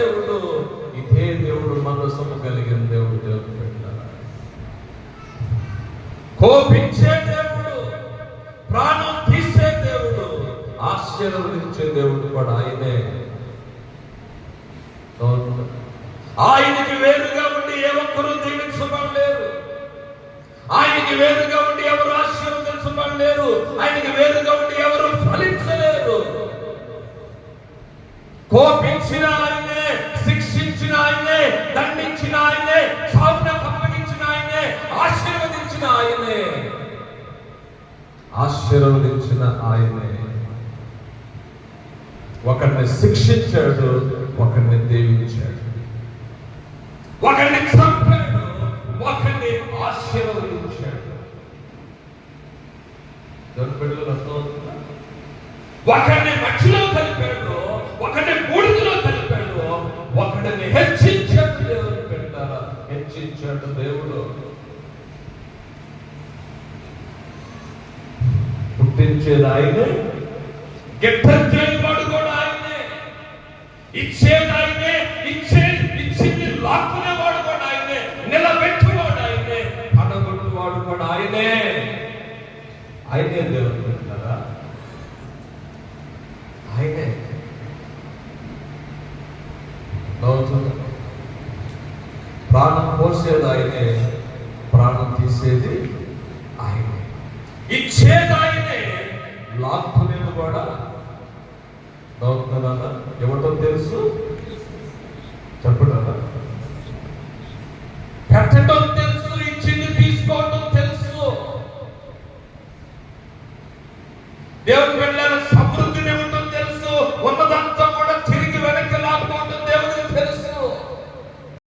దేవుడు. ఇదే దేవుడు మనసము కలిగిన దేవుడు దేవుడు కోపించే దేవుడు ప్రాణం తీసే దేవుడు ఆశీర్వదించే దేవుడు కూడా ఆయనే. ఆయనకి వేరుగా ఉండి ఏ ఒక్కరూ దీవించడం లేరు ఆయనకి వేరుగా ఉండి ఎవరు ఆశీర్వదించడం లేరు ఆయనకి వేరుగా ఉండి ఎవరు ఫలించలేరు. కోపించినా ఆశీర్వదించిన ఆయనే. ఒకరిని శిక్షించాడు ఒకరిని దీవించాడు. ఒకరిని చంపాడు ఒకరిని ఆశీర్వదించాడు. దేవుని బిడ్డలు అర్థం ఒకరిని మధ్యలో కలిపాడు ఒకరిని బూడిదలో కలిపాడు ఒకరిని హెచ్చించాడు దేవుడు పెట్టారా హెచ్చించాడు దేవుడు. పుట్టించేది ఆయనే గిట్టం చేయబడు కూడా ఆయనే ఇచ్చేది ఆయనే ఇచ్చే ఇచ్చింది లాక్కునేవాడు కూడా ఆయనే నిలబెట్టువాడు ఆయనే పడగొట్టువాడు కూడా ఆయనే. ఆయనే దేవుడు పెట్టారా ఆయనే అవుతుందా? ప్రాణం పోసేది ఆయనే ప్రాణం తీసేది ఆయనే. ఇచ్చేది ఆయనే కూడా అవుతుందా ఇవ్వటం తెలుసు? చెప్పడా పెట్టడం తెలుసు ఇచ్చింది తీసుకోవటం తెలుసు. దేవుడు దేవుని